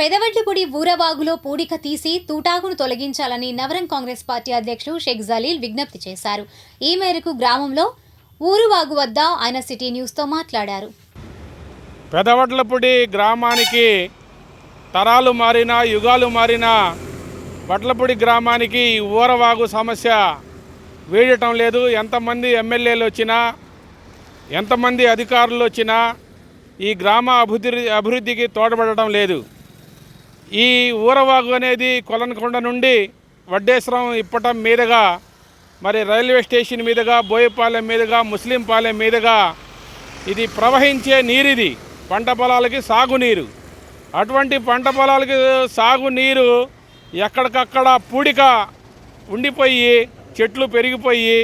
పెదవడ్లపూడి ఊరవాగులో పూడిక తీసి తూటాకును తొలగించాలని నవరం కాంగ్రెస్ పార్టీ అధ్యక్షుడు షేక్ జలీల్ విజ్ఞప్తి చేశారు. ఈ మేరకు గ్రామంలో ఊరువాగు వద్ద ఆయన సిటీ న్యూస్తో మాట్లాడారు. పెదవడ్లపూడి గ్రామానికి తరాలు మారినా యుగాలు మారినా వడ్లపూడి గ్రామానికి ఈ ఊరవాగు సమస్య వీడటం లేదు. ఎంతమంది ఎమ్మెల్యేలు వచ్చినా ఎంతమంది అధికారులు వచ్చినా ఈ గ్రామ అభివృద్ధి అభివృద్ధికి తోడ్పడటం లేదు. ఈ ఊరవాగు అనేది కొలనకొండ నుండి వడ్డేశ్వరం ఇప్పటం మీదుగా మరి రైల్వే స్టేషన్ మీదుగా బోయపాలెం మీదుగా ముస్లింపాలెం మీదుగా ఇది ప్రవహించే నీరిది. పంట పొలాలకి సాగునీరు. అటువంటి పంట పొలాలకి సాగునీరు ఎక్కడికక్కడ పూడిక ఉండిపోయి చెట్లు పెరిగిపోయి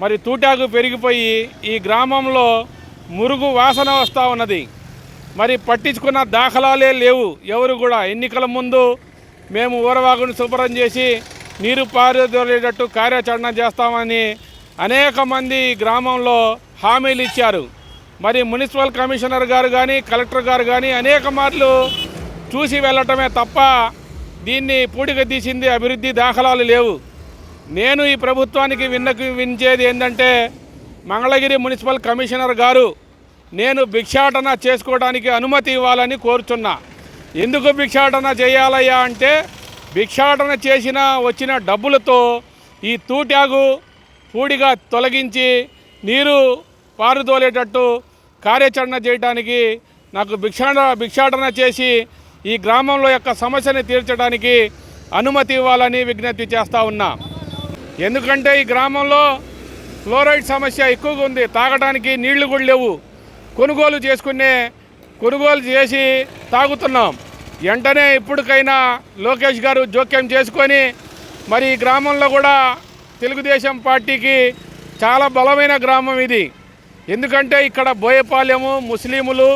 మరి తూటాకు పెరిగిపోయి ఈ గ్రామంలో మురుగు వాసన వస్తూ ఉన్నది. మరి పట్టించుకున్న దాఖలాలే లేవు. ఎవరు కూడా ఎన్నికల ముందు మేము ఊరవాగును శుభ్రం చేసి నీరు పారదోలేటట్టు కార్యాచరణ చేస్తామని అనేక మంది గ్రామంలో హామీలు ఇచ్చారు. మరి మున్సిపల్ కమిషనర్ గారు కానీ కలెక్టర్ గారు కానీ అనేక మార్లు చూసి వెళ్ళటమే తప్ప దీన్ని పూడిక తీసింది అభివృద్ధి దాఖలాలు లేవు. నేను ఈ ప్రభుత్వానికి విన్నకు వించేది ఏంటంటే మంగళగిరి మున్సిపల్ కమిషనర్ గారు నేను భిక్షాటన చేసుకోవడానికి అనుమతి ఇవ్వాలని కోరుచున్నా. ఎందుకు భిక్షాటన చేయాలయ్యా అంటే భిక్షాటన చేసిన వచ్చిన డబ్బులతో ఈ తూటాగు పూడిగా తొలగించి నీరు పారుదోలేటట్టు కార్యాచరణ చేయడానికి నాకు భిక్షాట భిక్షాటన చేసి ఈ గ్రామంలో యొక్క సమస్యని తీర్చడానికి అనుమతి ఇవ్వాలని విజ్ఞప్తి చేస్తూ ఉన్నా. ఎందుకంటే ఈ గ్రామంలో ఫ్లోరైడ్ సమస్య ఎక్కువగా ఉంది. తాగడానికి నీళ్ళు కూడా లేవు. కొనుగోలు చేసుకునే కొనుగోలు చేసి తాగుతున్నాం. వెంటనే ఇప్పటికైనా లోకేష్ గారు జోక్యం చేసుకొని మరి ఈ గ్రామంలో కూడా తెలుగుదేశం పార్టీకి చాలా బలమైన గ్రామం ఇది. ఎందుకంటే ఇక్కడ బోయపాలెము ముస్లిములు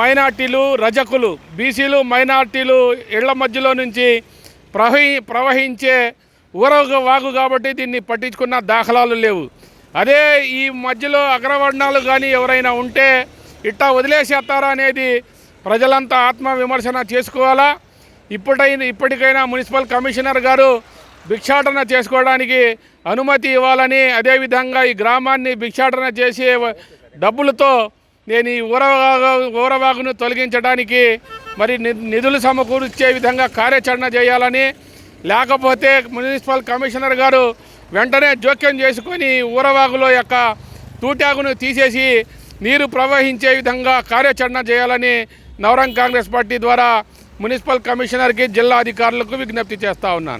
మైనార్టీలు రజకులు బీసీలు మైనార్టీలు ఇళ్ళ మధ్యలో నుంచి ప్రవహి ప్రవహించే ఊరగ వాగు కాబట్టి దీన్ని పట్టించుకున్న దాఖలాలు లేవు. అదే ఈ మధ్యలో అగ్రవర్ణాలు కానీ ఎవరైనా ఉంటే ఇట్టా వదిలేసేస్తారా అనేది ప్రజలంతా ఆత్మ విమర్శన చేసుకోవాలా? ఇప్పటైనా ఇప్పటికైనా మున్సిపల్ కమిషనర్ గారు భిక్షాటన చేసుకోవడానికి అనుమతి ఇవ్వాలని అదేవిధంగా ఈ గ్రామాన్ని భిక్షాటన చేసే డబ్బులతో నేను ఈ ఊరవాగ ఊరవాగును తొలగించడానికి మరి ని- నిధులు సమకూర్చే విధంగా కార్యాచరణ చేయాలని. లేకపోతే మున్సిపల్ కమిషనర్ గారు వెంటనే జోక్యం చేసుకొని ఊరవాగులో యొక్క తూటాగును తీసేసి నీరు ప్రవహించే విధంగా కార్యాచరణ చేయాలని నవరంగ్ కాంగ్రెస్ పార్టీ ద్వారా మున్సిపల్ కమిషనర్కి జిల్లా అధికారులకు విజ్ఞప్తి చేస్తా ఉన్నాను.